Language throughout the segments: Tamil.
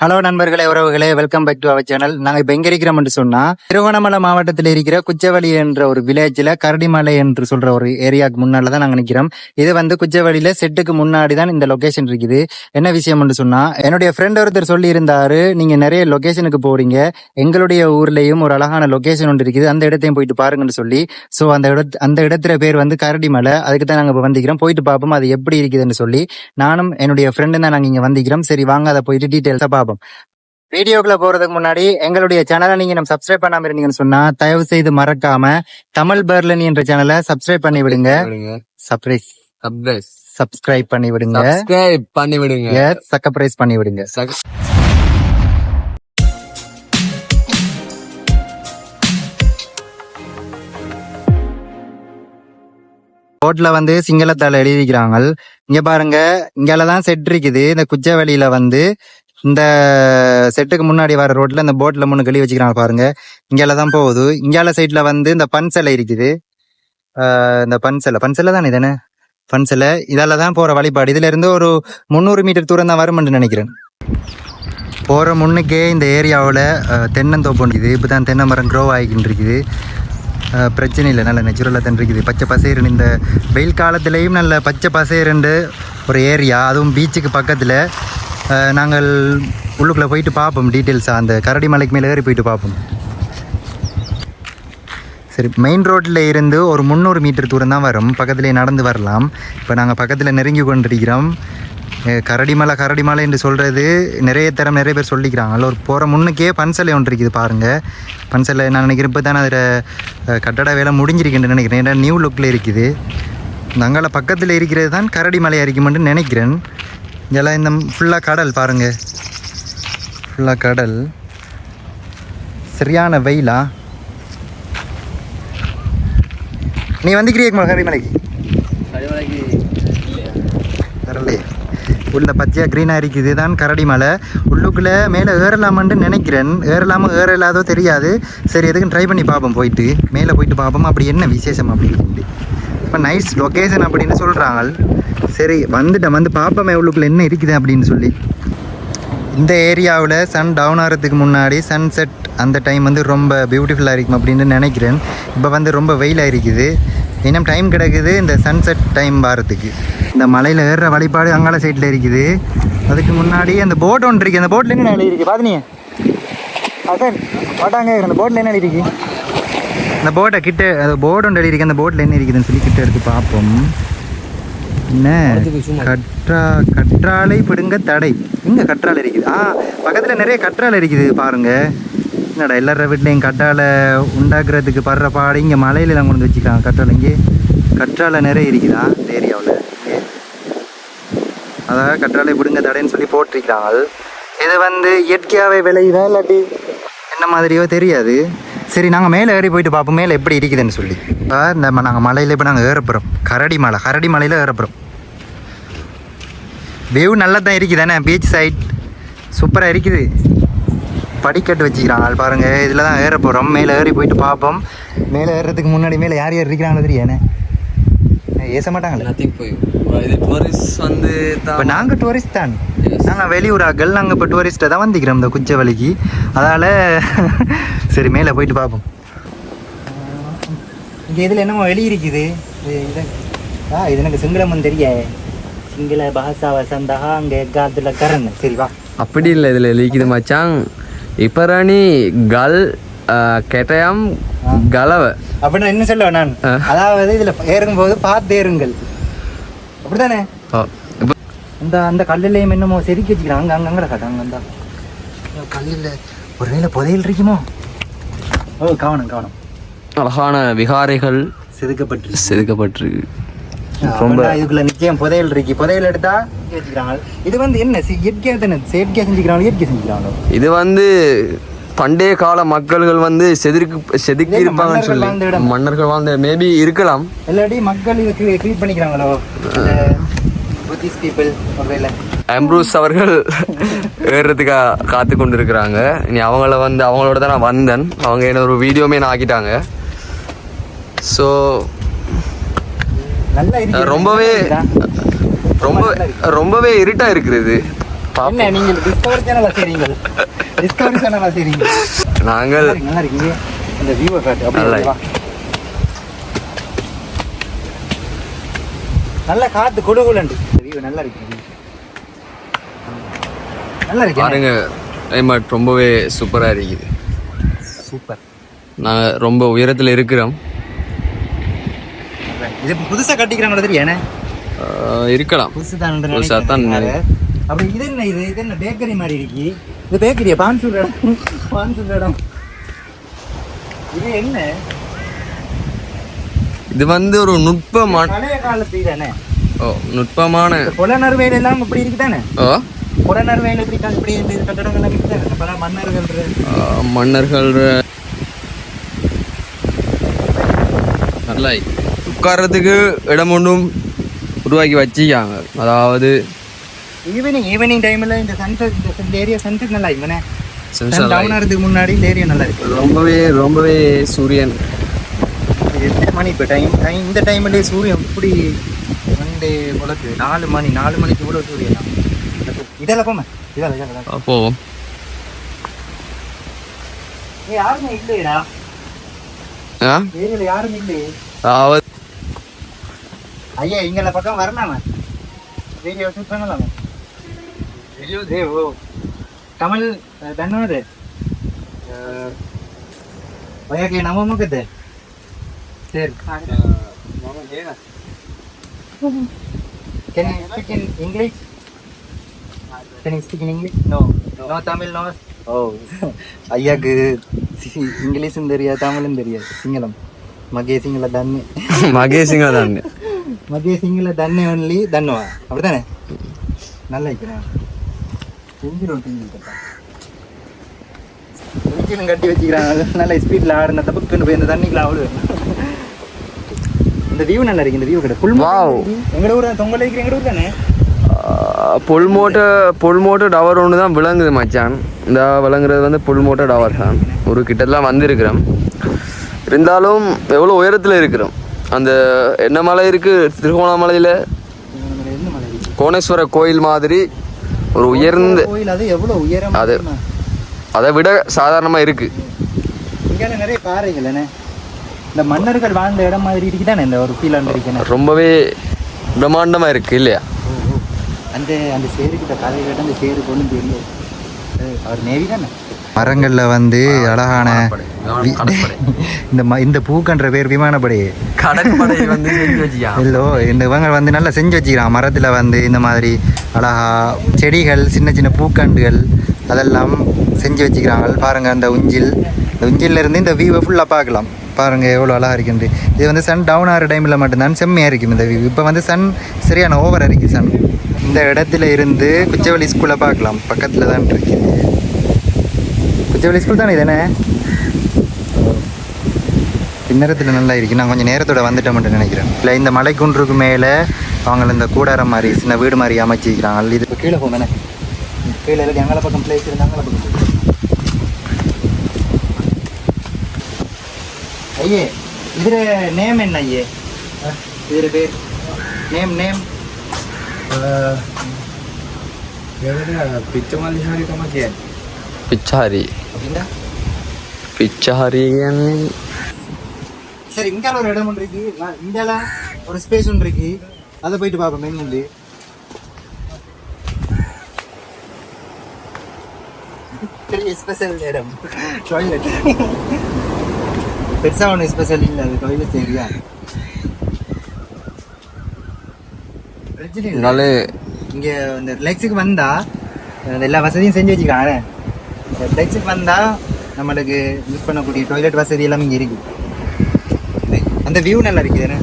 ஹலோ நண்பர்களே உறவுகளே welcome back to our channel நாங்க இப்ப எங்க இருக்கிறோம்னு சொன்னா திருவண்ணாமலை மாவட்டத்தில் இருக்கிற குச்சவெளி என்ற ஒரு வில்லேஜ்ல கரடிமலை என்று சொல்ற ஒரு ஏரியாவுக்கு முன்னால தான் நாங்க நிக்கிறோம். இது வந்து குச்சவெளியில செட்டுக்கு முன்னாடி தான் இந்த லொகேஷன் இருக்குது. என்ன விஷயம்னு சொன்னா என்னுடைய ஃப்ரெண்ட் ஒருத்தர் சொல்லி இருந்தாரு நீங்க நிறைய லொகேஷனுக்கு போறீங்க. எங்களுடைய ஊர்லயும் ஒரு அழகான லொகேஷன் ஒன்று இருக்குது. அந்த இடத்தையும் போயிட்டு பாருங்கன்னு சொல்லி. சோ அந்த இடத்து அந்த இடத்துல பேர் வந்து கரடிமலை. அதுக்கு தான் நாங்க இப்ப வந்திக்கிறோம் போயிட்டு பார்ப்போம் அது எப்படி இருக்குதுன்னு சொல்லி. நானும் என்னுடைய ஃப்ரெண்டு தான் நாங்க இங்க வந்திக்கிறோம் சரி வாங்க அதை போயிட்டு டீட்டெயில்ஸா பார்ப்போம் வீடியோக்குள்ள போறதுக்கு முன்னாடி எங்களுடைய சேனலை நீங்க நம்ம சப்ஸ்கிரைப் பண்ணாம இருந்தீங்கன்னு சொன்னா தயவு செய்து மறக்காம தமிழ் பெர்லன் என்ற சேனலை சப்ஸ்கிரைப் பண்ணி விடுங்க. சப்ரைஸ் சப்ரைஸ் சப்ஸ்கிரைப் பண்ணி விடுங்க. சப்ஸ்கிரைப் பண்ணி விடுங்க. சக்கப்ரைஸ் பண்ணி விடுங்க. போட்ல வந்து சிங்களத்தால எழுதிக்கிறாங்க. இங்க பாருங்க இங்கால தான் செட் இருக்குது இந்த குச்சவெளியில வந்து இந்த செட்டுக்கு முன்னாடி வர ரோட்ல இந்த போட்ல மூணு கழி வச்சுக்கிறாங்க பாருங்க. இங்கால தான் போகுது. இங்கால சைட்ல வந்து இந்த பன்சலை இருக்குது. இந்த பன்சலை பன்சலை தானே தானே பன்சலை இதால தான் போற வழிபாடு. இதுல இருந்து ஒரு முந்நூறு மீட்டர் தூரம் தான் வரும்னு நினைக்கிறேன். போகிற முன்னுக்கே இந்த ஏரியாவில் தென்னந்தோப்பு இருக்குது. இப்போ தான் தென்னை மரம் க்ரோ ஆகிக்கிட்டு இருக்குது பிரச்சனை இல்லை. நல்ல நேச்சுரலாக தான் இருக்குது. பச்சை பசேருன்னு இந்த வெயில் காலத்துலேயும் நல்ல பச்சை பசேருண்டு ஒரு ஏரியா அதுவும் பீச்சுக்கு பக்கத்தில். நாங்கள் உள்ளுக்குள்ளே போயிட்டு பார்ப்போம் டீட்டெயில்ஸாக அந்த கரடி மலைக்கு மேலே ஏறி போயிட்டு பார்ப்போம். சரி மெயின் ரோட்டில் இருந்து ஒரு முந்நூறு மீட்டர் தூரம் தான் வரும். பக்கத்துலேயே நடந்து வரலாம். இப்போ நாங்கள் பக்கத்தில் நெருங்கி கொண்டிருக்கிறோம். கரடிமலை கரடிமலை என்று சொல்கிறது நிறைய தரம் நிறைய பேர் சொல்லிக்கிறாங்க. அதில் ஒரு போகிற முன்னுக்கே பன்சலை ஒன்று இருக்குது பாருங்கள் பன்சலை நான் நினைக்கிறேன் இப்போ தானே அதில் கட்டட வேலை முடிஞ்சிருக்குன்னு நினைக்கிறேன். ஏன்னா நியூ லுக்கில் இருக்குது. அங்கால பக்கத்தில் இருக்கிறது தான் கரடிமலை இருக்குமென்று நினைக்கிறேன். இதெல்லாம் இந்த ஃபுல்லாக கடல் பாருங்கள் ஃபுல்லாக கடல். சரியான வெயிலா? நீ வந்துக்கிறியா கரடிமலைக்கு வரலையே உள்ள பச்சையாக க்ரீனாக இருக்குது. தான் கரடி மலை. உள்ளுக்குள்ளே மேலே ஏறலாமான்னு நினைக்கிறேன். ஏறலாமா ஏறலாதோ தெரியாது. சரி எதுக்கும் ட்ரை பண்ணி பார்ப்போம் போயிட்டு. மேலே போயிட்டு பார்ப்போம்? அப்படி என்ன விசேஷம் அப்படின்னு இப்போ நைஸ் லொக்கேஷன் அப்படின்னு சொல்கிறாங்க சரி வந்துட்டேன். வந்து பார்ப்போமே உள்ளுக்குள்ளே என்ன இருக்குது அப்படின்னு சொல்லி. இந்த ஏரியாவில் சன் டவுன் ஆகிறதுக்கு முன்னாடி சன்செட் அந்த டைம் வந்து ரொம்ப பியூட்டிஃபுல்லாக இருக்கும் அப்படின்னு நினைக்கிறேன். இப்போ வந்து ரொம்ப வெயிலாக இருக்குது இன்னும் டைம் கிடக்குது இந்த சன்செட் டைம் வாரத்துக்கு. இந்த மலையில் ஏறுற வழிபாடு அங்கால சைட்டில் இருக்குது. அதுக்கு முன்னாடி அந்த போட் ஒன்று இருக்குது அந்த போட்டில் என்ன எழுதி இருக்கு? பார்த்துனீங்க அசன் பாட்டாங்க அந்த போட்டில் என்ன இருக்கு? அந்த போட்டை கிட்ட அந்த போர்டு ஒன்று எழுதி இருக்கு. அந்த போட்டில் என்ன இருக்குதுன்னு சொல்லி கிட்ட எடுத்து பார்ப்போம் என்ன கற்றா கற்றாழை பிடுங்க தடை. எங்க கற்றாழை இருக்குது? ஆ பக்கத்துல நிறைய கற்றாழை இருக்குது பாருங்க. என்னடா எல்லார வீட்லையும் கற்றாழை உண்டாக்குறதுக்கு படுற பாடு. இங்கே மலையில எல்லாம் கொண்டு வந்து வச்சுக்கிறாங்க கற்றாழை. இங்கே கற்றாழை நிறைய இருக்குதா? இந்த ஏரியாவில். அதாவது கற்றாழை பிடுங்க தடைன்னு சொல்லி போட்டிருக்கிறாங்க. இது வந்து இயற்கையாகவே விளையுதா இல்லாட்டி என்ன மாதிரியோ தெரியாது. சரி நாங்கள் மேலே ஏறி போயிட்டு பார்ப்போம். மேலே எப்படி இருக்குதுன்னு சொல்லி. இப்போ இந்த நாங்கள் மலையில் இப்போ நாங்கள் ஏறப்போகிறோம் கரடி மலை கரடி மலையில் ஏறப்போகிறோம் வியூ நல்லா தான் இருக்குது தானே பீச் சைட் சூப்பராக இருக்குது. படிக்கட்டு வச்சுக்கிறாங்க அது பாருங்க. இதில் தான் ஏற போகிறோம் மேலே ஏறி போயிட்டு பார்ப்போம். மேலே ஏறுறதுக்கு முன்னாடி மேலே யார் யார் இருக்கிறாங்களோ தெரியானே ஏச மாட்டாங்களே? you. இது டூரிஸ்ட் வந்து இப்போ நாங்கள் டூரிஸ்ட் தான். நாங்கள் வெளியூராக்கள் நாங்கள் இப்போ டூரிஸ்ட்டை தான் வந்துக்கிறோம் இந்த குச்சவெளிக்கு அதால் சரி மேலே போயிட்டு பார்ப்போம் இங்கே இதில் என்னமோ வெளி இருக்குது. இது இது ஆ இது எனக்கு சிங்களம் தெரிய சிங்கள பாஷா வசந்தா அங்கே காலத்தில் கரன் சரி வா. அப்படி இல்லை இதில் லிக்கிது மச்சான். இப்பராணி கல் கெட்டயம் கலவ. அப்படின்னா என்ன சொல்ல நான். அதாவது இதில் ஏறும்போது பார்த்து ஏறுங்கள். அப்படிதானே? ஓ இப்போ இந்த அந்த கல்லுலையும் என்னமோ செதுக்கி வச்சுக்கிறாங்க அங்கே அங்கே அங்கே அங்கே அந்த கல்லில் ஒருவேளை புதையல் இருக்குமோ? ஓ கவனம் கவனம். அழகான விகாரைகள் செதுக்கப்பட்டு செதுக்கப்பட்டிருக்கு. ரொம்ப இதுக்குள்ள நிச்சயம் புதையல் இருக்கு. புதையல் எடுத்தா வச்சுக்கிறாங்க இது வந்து என்ன? சி- இயற்கையா தானே? செயற்கையா செஞ்சுக்கிறாங்களோ இயற்கை செஞ்சுக்கிறாங்களோ இது வந்து பண்டைய கால மக்கள்கள் வந்து செதுக்கு செதுக்கி இருப்பாங்கன்னு சொல்லி. மன்னர்கள் வாழ்ந்த மேபி இருக்கலாம். இல்லாட்டி மக்கள் இதை க்ரியேட் பண்ணிக்கிறாங்களோ? புத்திஸ்ட் பீப்புள் ஒருவேளை ஆம்ப்ரூஸ் அவர்கள் ஏறுறதுக்கா காத்து கொண்டு இருக்கிறாங்க இனி அவங்கள வந்து அவங்களோட தான் நான் வந்தேன். அவங்க என்ன ஒரு வீடியோமே நான் ஆக்கிட்டாங்க. ஸோ ரொம்பவே? ரொம்ப ரொம்பவே இருட்டா இருக்குது நீங்கள் நல்லா காத்து குடு நல்லா இருக்கு. view. நல்லா இருக்கு. பாருங்க கிளைமேட் ரொம்பவே சூப்பரா இருக்குது. சூப்பர். நாங்கள் ரொம்ப உயரத்தில் இருக்கிறோம். இது இப்ப புதுசா கட்டிக்கிறாங்க தெரியும் ஆஹ் இருக்கலாம். புதுசு தான் புதுசா தான் அப்படி இது என்ன இது? இது என்ன பேக்கரி மாதிரி இருக்கு? இது பேக்கரியா பான் சுடுற இடம். பான் இடம். இது என்ன? இது வந்து ஒரு நுட்பமான பழைய காலத்து தானே ஓ நுட்பமான புலனர் வேலை எல்லாம் இப்படி இருக்குதானே? ஓ புலனர் வேலை இப்படி இப்படி இந்த கட்டடங்கள் இருக்குதானே? மன்னர்கள் மன்னர்கள் நல்லா உட்கார்றதுக்கு இடம் ஒன்றும் உருவாக்கி வச்சிருக்காங்க. அதாவது ஈவினிங் ஈவினிங் டைம்ல இந்த சன்செட் இந்த ஏரியா சன்செட் நல்லா Sunset டவுன் ஆகிறதுக்கு முன்னாடி இந்த ஏரியா நல்லா இருக்கு. ரொம்பவே ரொம்பவே சூரியன். எத்தனை மணி இப்போ டைம் டைம் இந்த டைம்லேயே சூரியன் இப்படி வந்து உலக்கு நாலு மணி நாலு மணிக்கு இவ்வளோ சூரியன் இதெல்லாம் போமா இதெல்லாம் இதெல்லாம் போவோம். யாருமே இல்லையடா. ஆ? ஏரியாவில் யாரும் இல்லையே. ஐயா இங்கே பக்கம் வரலாமா வீடியோ ஷூட் பண்ணலாமா வீடியோ தே ஓ. கமல் தன்னோது ஓகே நம்ம முகத்து சரி. Can you speak in English? Can you speak in English? No. No. Tamil, no. Oh. ஐயாக்கு சி- இங்கிலீஷும் தெரியாது தமிழும் தெரியாது. சிங்களம். மகே சிங்கள தன்னு. மகேஷிங்க தான் மதிய சிங்கில தன்னை ஒன்லி தன்னுவா அப்படித்தானே? நல்லா இருக்கிறேன் செஞ்சிரும் டிவி கட்டி. கட்டி வச்சுக்கிறான். நல்ல ஸ்பீட்ல ஆடுன தப்புக்குன்னு போய் இந்த தண்ணிக்குள்ள ஆடு இந்த வியூ நல்லா இருக்கு? இந்த வியூ கிடையாது புல் Wow. எங்கட ஊர் தொங்கல் இருக்கிற எங்கட ஊர் தானே? டவர் ஒன்று தான் விளங்குது மச்சான். இந்த விளங்குறது வந்து புல் மோட்டை டவர் தான். ஒரு கிட்டலாம் வந்திருக்கிறோம். இருந்தாலும் எவ்வளோ உயரத்தில் இருக்கிறோம்? அந்த என்ன மலை இருக்குது திருகோணமலையில்? கோணேஸ்வர கோயில் மாதிரி ஒரு உயர்ந்த அது எவ்வளவு உயரம் அது- அதை விட சாதாரணமாக இருக்குது நிறைய பாறைகள் என்ன இந்த மன்னர்கள் வாழ்ந்த இடம் மாதிரி இருக்குதானே இந்த ஒரு ஃபீல் இருக்கேன் ரொம்பவே பிரம்மாண்டமாக இருக்குது இல்லையா? அந்த அந்த சேருக்கிட்ட கதைகிட்ட அந்த சேரு கொண்டு தெரியும் அவர் நேவி தானே? மரங்களில் வந்து அழகான இந்த ம இந்த பூக்கன்ற பேர் விமானப்படி. கடற்படை வந்து செஞ்சு வச்சியா? இல்லோ இந்த இவங்க வந்து நல்லா செஞ்சு வச்சுக்கிறான் மரத்தில் வந்து இந்த மாதிரி அழகா செடிகள் சின்ன சின்ன பூக்கண்டுகள் அதெல்லாம் செஞ்சு வச்சுக்கிறாங்க. பாருங்க அந்த உஞ்சில். இந்த உஞ்சில்ல இருந்து இந்த வியூவை ஃபுல்லாக பார்க்கலாம். பாருங்கள் எவ்வளோ அழகா இருக்குது இது வந்து சன் டவுன் ஆகிற டைமில் மட்டும்தான் செம்மையாக இருக்கும் இந்த வியூ இப்போ வந்து சன் சரியான ஓவர் இருக்குது சன். இந்த இடத்துல இருந்து குச்சவெளி ஸ்கூலை பார்க்கலாம். பக்கத்தில் தான் இருக்கு. குச்சவெளி ஸ்கூல் தானே இதுனே இந்நேரத்தில் நல்லா இருக்குது நான் கொஞ்சம் நேரத்தோட வந்துட்டோம்னு நினைக்கிறேன். இல்லை இந்த மலைக்குன்றுக்கு மேலே அவங்க இந்த கூடாரம் மாதிரி சின்ன வீடு மாதிரி அமைச்சிக்கிறாங்க இது இப்போ கீழே போங்கண்ணே கீழே எங்களை பக்கம் பிளேஸ் இருந்தாங்க பக்கம் ஐயே இதில் நேம் என்ன ஐயே? இதில் பேர். நேம் நேம் பிச்சாரி. அப்படின்னா பிச்சாரியன். சரி இங்கால ஒரு இடம் ஒன்று இருக்கு. நான் இங்கால ஒரு ஸ்பேஸ் ஒன்று இருக்கு. அதை போயிட்டு பார்ப்போம் மெயின் வந்து. பெரிய ஸ்பெஷல் இடம். டாய்லெட் பெருசா ஒன்று ஸ்பெஷல் இல்லை அது டாய்லெட் ஏரியா பிரச்சனை இல்லை. இங்கே இந்த ரிலாக்ஸுக்கு வந்தா அந்த எல்லா வசதியும் செஞ்சு வச்சுக்கிறாங்க இந்த ரிலாக்ஸுக்கு வந்தா நம்மளுக்கு யூஸ் பண்ணக்கூடிய டாய்லெட் வசதி எல்லாமே இங்கே இருக்கு. அந்த வியூ நல்லா இருக்கு தானே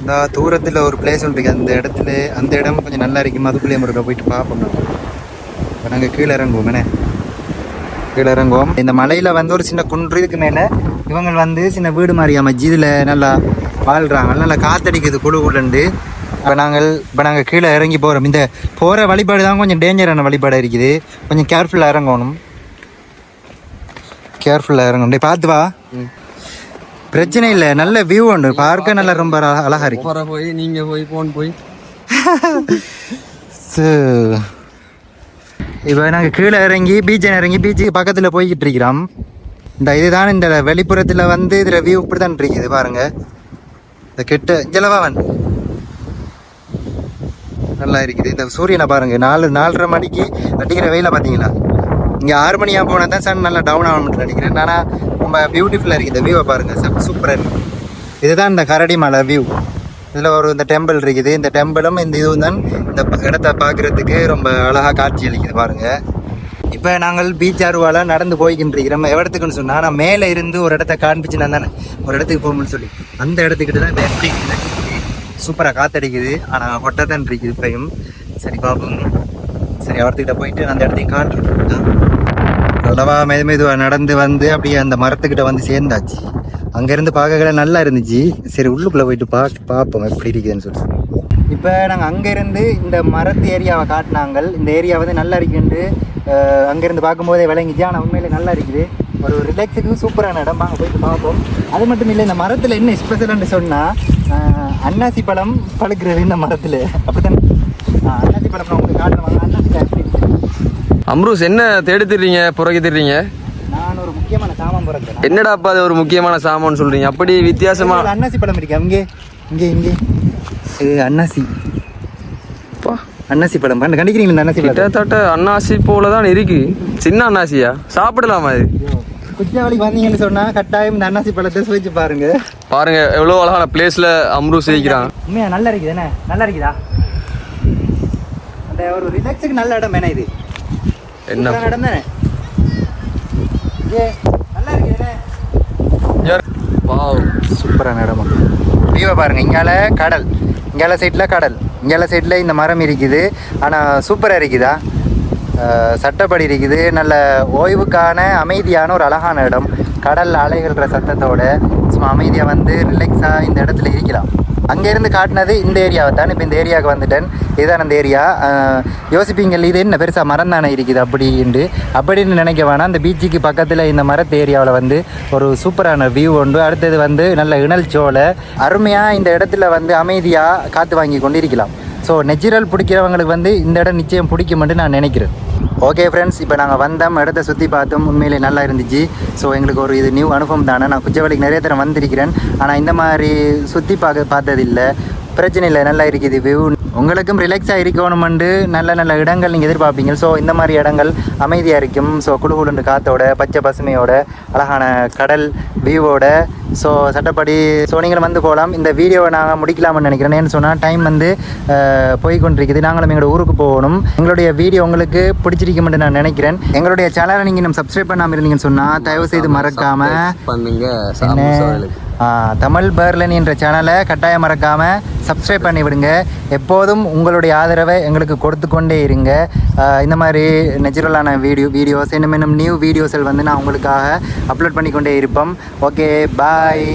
இந்த தூரத்தில் ஒரு பிளேஸ் ஒன்று இருக்கு. அந்த இடத்துல அந்த இடம் கொஞ்சம் நல்லா இருக்கும்? அதுக்குள்ளேயே முருகா போயிட்டு பார்ப்போம் இப்போ நாங்கள் கீழே இறங்குவோம் என்ன? கீழே இறங்குவோம். இந்த மலையில் வந்து ஒரு சின்ன குன்று இதுக்கு மேலே. இவங்க வந்து சின்ன வீடு மாதிரி அமைச்சு இதில் நல்லா வாழ்கிறாங்க நல்லா காத்தடிக்குது குழு குழுண்டு இப்போ நாங்கள் இப்போ நாங்கள் கீழே இறங்கி போகிறோம் இந்த போகிற வழிபாடு தான் கொஞ்சம் டேஞ்சரான வழிபாடாக இருக்குது. கொஞ்சம் கேர்ஃபுல்லாக இறங்கணும். கேர்ஃபுல்லாக இறங்கணும். பார்த்து வா. பிரச்சனை இல்லை. நல்ல வியூ உண்டு. பார்க்க நல்லா ரொம்ப அழ- அழகா இருக்கு. போய் நீங்க போய் போன் போய். இப்போ நாங்கள் கீழே இறங்கி பீச்சை இறங்கி பீச்சுக்கு பக்கத்தில் போய்கிட்டு இருக்கிறோம். இந்த இதுதான் இந்த வெளிப்புறத்தில் வந்து இதில் வியூ இப்படி தான் இருக்குது பாருங்க. இந்த கெட்ட ஜலவாவன். நல்லா இருக்குது. இந்த சூரியனை பாருங்க. நாலு நாலரை மணிக்கு அடிக்கிற வெயில பார்த்தீங்களா? இங்கே ஆறு மணியாக போனால் தான் சன் நல்லா டவுன் ஆகணும்னு நினைக்கிறேன். ஆனால் ரொம்ப பியூட்டிஃபுல்லாக இருக்குது. இந்த வியூவை பாருங்கள் சூப்பராக இருக்குது. இதுதான் இந்த கரடி மலை வியூ இதில் ஒரு இந்த டெம்பிள் இருக்குது. இந்த டெம்பிளும் இந்த இதுவும் தான் இந்த இடத்த பார்க்குறதுக்கு ரொம்ப அழகாக காட்சி அளிக்குது பாருங்கள் இப்போ நாங்கள் பீச் அருவால நடந்து போய்கின்றிருக்கிறோம். இடத்துக்குன்னு சொன்னால் நான் மேலே இருந்து ஒரு இடத்த காண்பிச்சு நான் தானே ஒரு இடத்துக்கு போகணும்னு சொல்லி. அந்த இடத்துக்கிட்ட தான் இப்போ எப்படி சூப்பராக காத்தடிக்குது. ஆனால் ஹொட்டை தான் இருக்குது இப்பையும். சரி பார்ப்போம் சரி இடத்துக்கிட்ட போயிட்டு அந்த இடத்தையும் காட்டுறேன் அளவா மெது மெதுவாக நடந்து வந்து அப்படியே அந்த மரத்துக்கிட்ட வந்து சேர்ந்தாச்சு. அங்கேருந்து பார்க்கல நல்லா இருந்துச்சு. சரி உள்ளுக்குள்ளே போயிட்டு பார்த்து பார்ப்போம் எப்படி இருக்குதுன்னு சொல்லி இப்போ நாங்கள் அங்கேருந்து இந்த மரத்து ஏரியாவை காட்டினாங்க. இந்த ஏரியா வந்து நல்லா இருக்குன்ட்டு அங்கேருந்து பார்க்கும்போதே விளங்கிச்சு. ஆனால் உண்மையிலே நல்லா இருக்குது. ஒரு ரிலாக்ஸுக்கு சூப்பரான இடம். வாங்க போயிட்டு பார்ப்போம். அது மட்டும் இல்லை இந்த மரத்தில் என்ன ஸ்பெஷல்னு சொன்னால் அன்னாசி பழம் பழுக்கிறது இந்த மரத்தில். அப்படித்தானே. ஆ, அன்னாசி பழம் நான் உங்களுக்கு காட்டுறேன். வாங்க. அன்னாசி? அம்ரூஸ் என்ன தேடி திடுறீங்க புறக்கி திடுறீங்க முக்கியமான சாமான் பிறந்தேன் என்னடாப்பா அது ஒரு முக்கியமான சாமான்னு சொல்றீங்க? அப்படி வித்தியாசமா அன்னாசி பழம் இருக்கு. அங்கே இங்கே இங்கே. இது அன்னாசி. அப்பா, அன்னாசி பழம். கண்டு கண்டிக்கிறீங்களா அன்னாசி கிட்டத்தட்ட அன்னாசி போல தான் இருக்கு. சின்ன அன்னாசியா? சாப்பிடலாமா இது? குச்சாவளிக்கு வந்தீங்கன்னு சொன்னா கட்டாயம் இந்த அன்னாசி பழத்தை சுவைச்சு பாருங்க. பாருங்க எவ்வளோ அழகான பிளேஸ்ல அம்ரூஸ் இருக்கிறான் உண்மையா நல்லா இருக்குது என்ன நல்லா இருக்குதா? அந்த ஒரு ரிலாக்ஸுக்கு நல்ல இடம் என்ன இது? என்ன இடம் தானே? வாவ் சூப்பரான இடம் வியூவை பாருங்கள் இங்கால கடல். இங்கால சைடில் கடல். இங்கால சைடில் இந்த மரம் இருக்குது. ஆனால் சூப்பராக இருக்குதா? சட்டப்படி இருக்குது. நல்ல ஓய்வுக்கான அமைதியான ஒரு அழகான இடம். கடல் அலைகள்ற சத்தத்தோடு சும்மா அமைதியாக வந்து ரிலாக்ஸாக இந்த இடத்துல இருக்கலாம். அங்கேருந்து காட்டினது இந்த ஏரியாவை தான். இப்போ இந்த ஏரியாவுக்கு வந்துட்டேன். இதுதான் அந்த ஏரியா. யோசிப்பீங்கள் இது என்ன பெருசாக மரம் தானே இருக்குது அப்படின்ட்டு. அப்படின்னு நினைக்க வேணாம். அந்த பீச்சுக்கு பக்கத்தில் இந்த மரத்து ஏரியாவில் வந்து ஒரு சூப்பரான வியூ உண்டு. அடுத்தது வந்து நல்ல இணல் சோலை. அருமையாக இந்த இடத்துல வந்து அமைதியாக காற்று வாங்கி கொண்டு இருக்கலாம் ஸோ நெச்சுரல் பிடிக்கிறவங்களுக்கு வந்து இந்த இடம் நிச்சயம் பிடிக்கும்னு நான் நினைக்கிறேன். ஓகே ஃப்ரெண்ட்ஸ் இப்போ நாங்கள் வந்தோம் இடத்த சுற்றி பார்த்தோம் உண்மையிலே நல்லா இருந்துச்சு. ஸோ எங்களுக்கு ஒரு இது நியூ அனுபவம் தானே நான் குச்சவெளிக்கு நிறைய தரம் வந்திருக்கிறேன். ஆனால் இந்த மாதிரி சுற்றி பார்க்க பார்த்ததில்லை. பிரச்சனை இல்லை நல்லா இருக்குது வியூ உங்களுக்கும் ரிலாக்ஸாக இருக்கணுமெண்டு. நல்ல நல்ல இடங்கள் நீங்கள் எதிர்பார்ப்பீங்க. ஸோ இந்த மாதிரி இடங்கள் அமைதியாக இருக்கும். ஸோ குழு குழுண்டு காத்தோட பச்சை பசுமையோட அழகான கடல் வியூவோட ஸோ சட்டப்படி ஸோ நீங்களும் வந்து போகலாம். இந்த வீடியோவை நாங்கள் முடிக்கலாம்னு நினைக்கிறேன். ஏன்னு சொன்னால் டைம் வந்து அஹ், போய் கொண்டிருக்குது நாங்களும் எங்களோட ஊருக்கு போகணும். எங்களுடைய வீடியோ உங்களுக்கு பிடிச்சிருக்குமென்று நான் நினைக்கிறேன். எங்களுடைய சேனலை நீங்கள் இன்னும் சப்ஸ்கிரைப் பண்ணாமல் இருந்தீங்கன்னு சொன்னால் தயவு செய்து மறக்காமல் பண்ணுங்க. தமிழ் பேர்லன் என்ற சேனலை கட்டாயம் மறக்காமல் சப்ஸ்கிரைப் பண்ணி விடுங்க எப்போதும் உங்களுடைய ஆதரவை எங்களுக்கு கொடுத்து கொண்டே இருங்க. இந்த மாதிரி நெச்சுரலான வீடியோ வீடியோஸ் இன்னும் இன்னும் நியூ வீடியோஸில் வந்து நான் உங்களுக்காக அப்லோட் பண்ணி கொண்டே இருப்போம். Okay bye